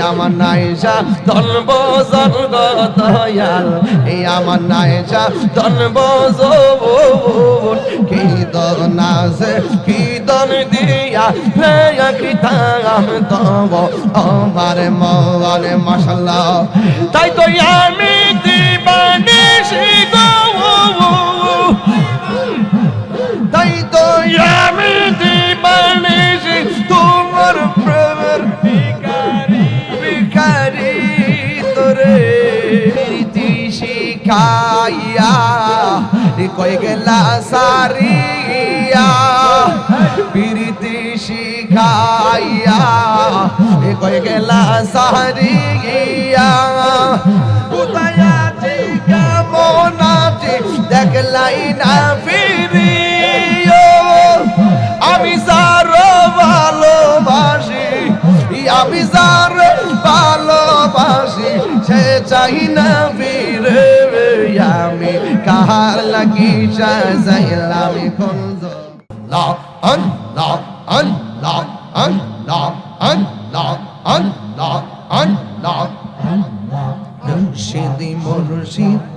আমার নাইজা ধনব দয়াল। আমার নাইজা ধনব কি দন কি দন দিয়া কি আমার মনে তাই তো আমি দিবানিশি শিখাইয়া কই গেলা সারিয়া, প্রীতি শিখাইয়া কই গেলা সারিয়া। কোথায় আছি কেমন আছি, দেখলাই না ফিরিও। আমি যার ভালোবাসি আমি ভালোবাসি সে চাই না বীর আমি কাহার লাগি সাজাইলাম কোন লা আন লা আন লা আন লা আন লা আন লা আন লা মুর্শিদি মুর্শিদ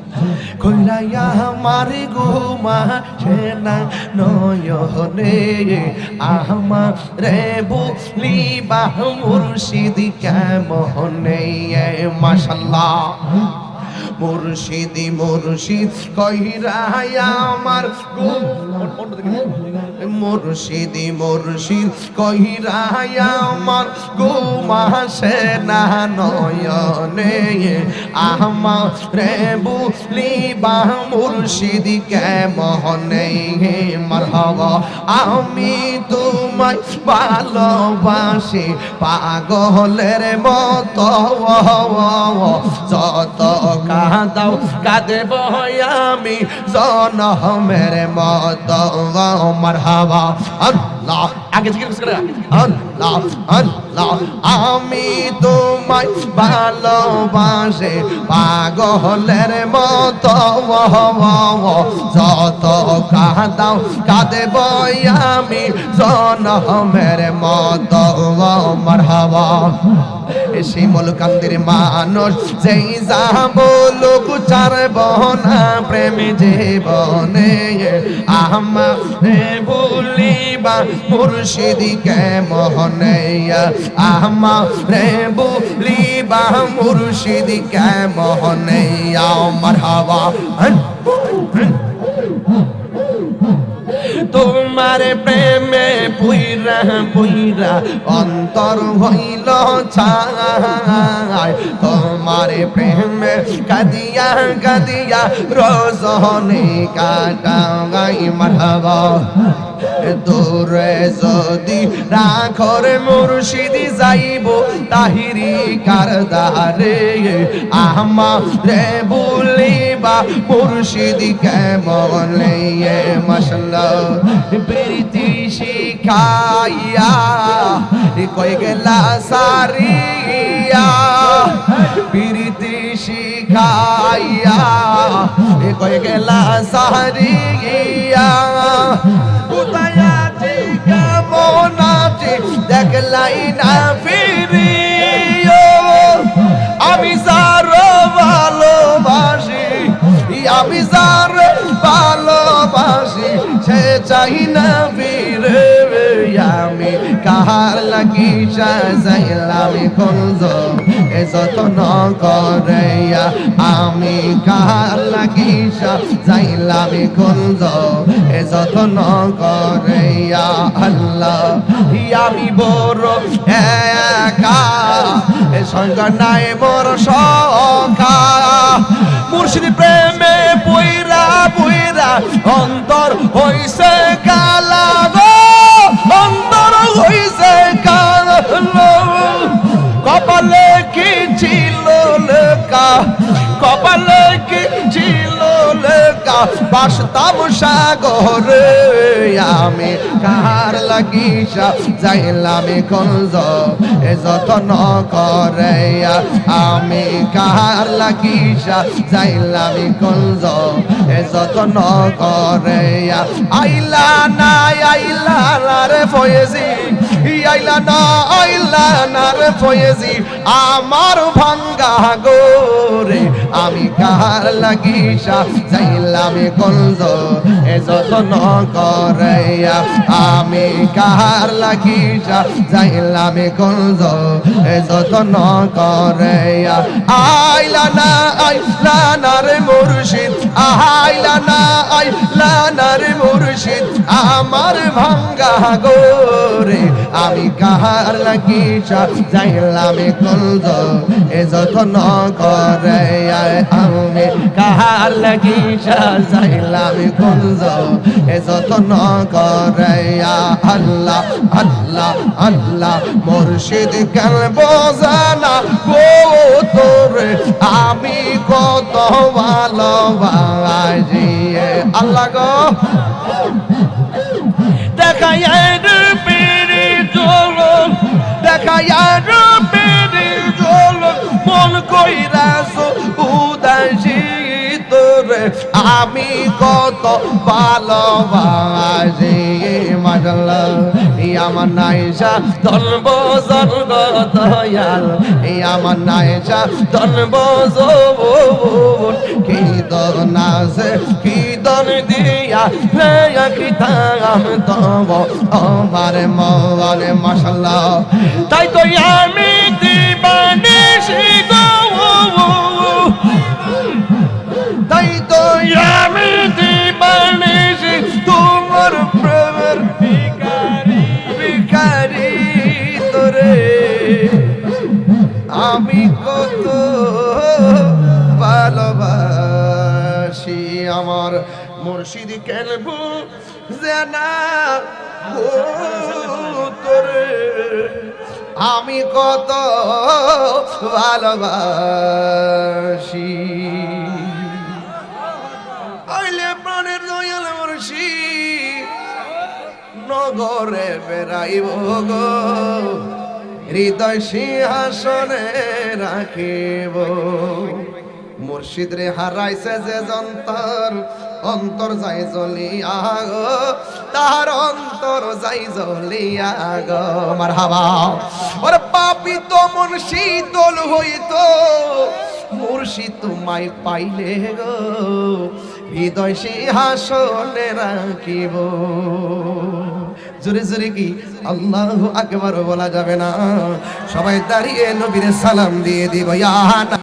কইরাইয়া মারে গোমা সেনা নয়নে আহমা রে বুলি বাহ মুর্শিদি কেমনে মাশাল্লাহ। মুর্শিদি মুর্শিদ কইরাইয়া আমার মুর্শিদি মুর্শিদ কহিরায় আমার গো মাসে না নয়নে আহমা রে বুলি বা মুর্শিদি কে মহনে মারহাবা আমি তোমায় ভালোবাসি পাগলের মতো যত কাঁদাও কাঁদেব আমি। জনমের মতো মারহাবা। আল্লাহ, আগে জিজ্ঞেস করে আল্লাহ আল্লাহ, আমি তোমায় ভালোবাসে, পাগলের মতো যত কাঁদাও, কাঁদেব আমি। জনমের মতো মারহাবা। শিমল কান্দির মানুষ যেই যা বলুক চার বহনা, প্রেম জীবনে আহমা বলিবা, মুর্শিদি কে মোহনে আহমা রে বলিবা, মুর্শিদি কে মোহনে মারহাবা। তোমার প্রেমে পুইরা পুইরা অন্তর হইল ছায় তোমার প্রেমে কাদিয়া কাদিয়া রজনে কাটা গাই মারহাবা। দূরে যদি রাখর মুর্শিদি যাইব, তাহিরি কারদারে আহমা রে বলিবা, মুর্শিদি কেমন মশলা। প্রীতি শিখাইয়া গেলা সারিয়া। প্রীতি শিখাইয়া কই গেলা সারিয়া। কোথায় আছি, কেমন আছি, দেখলাই না ফিরিও। আমি যার ভালোবাসি, আমি যার ভালোবাসি, সে চাই না ফিরে লাগি সাজাইলাম কুঞ্জ এ যতন করে আমি কাহার লাগি সাজাইলাম কুঞ্জ এ যতন করে আল্লাহ আমি বড় একা, এ সঙ্গ নাই মোর সখা। মুর্শিদি প্রেমে পইরা পইরা অন্তর হইছে কালা বাসতাম সাগরে। আমি কার লাগিসা যাইলাম কলজ এ যতন করে আমি কার লাগিসা যাইলাম কলজ এ যতন করে আইলা না আইলা রে ফয়েজি। আমার ভাঙ্গা গোরে আমি কার লাগিসা যাইলাম গঞ্জ, এ যতন করে আমি কার লাগিসা যাইলাম গঞ্জ, এ যতন করে আইলা না আইলা না রে মুর্শিদ, আইলা না মুর্শিদ আমার ভাঙ্গা গোরে আমি কাহার লাগিসা যাইলাম গঞ্জ এ যতন করে আমি। কাহার লাগিসা যাইলাম গঞ্জ এ যতন করে আল্লাহ আল্লাহ আল্লাহ। মুর্শিদ কেন বোঝানা গো তোরে, আমি কত ভালোবাসি। দেখাই রূপের জলন দেখাই পেরে জলন, মন কইরাস উদাসী তোরে। আমি কত ভালোবাসি মাশাল্লাহ এই আমার স্বর্গ দয়াল। এই আমার ধনব কি দন কি দন দিয়া কি তাম তব। আমার মাশাল্লাহ তাই তো আমি দিবানিশি গো আমার মুর্শিদ কেনবু জানা তোরে আমি কত ভালোবাসি। আইলে প্রাণের দয়াল মুর্শিদ, নগরে বেড়াইব গো। হৃদয় সিংহাসনে রাখিব। মুর্শিদ রে হারাইছে যে যন্তর, অন্তর যাই জ্বলিয়া গো, তাহার অন্তর যাই জ্বলিয়া গো। মার হাবা ওরে পাপি তো মন শীতল হইতো, মুর্শিদ তোমায় পাইলে গো, হৃদয় সিংহাসনে রাখিব। জোরে জোরে কি আল্লাহ আকবার বলা যাবে না? সবাই দাঁড়িয়ে নবীর সালাম দিয়ে দিব।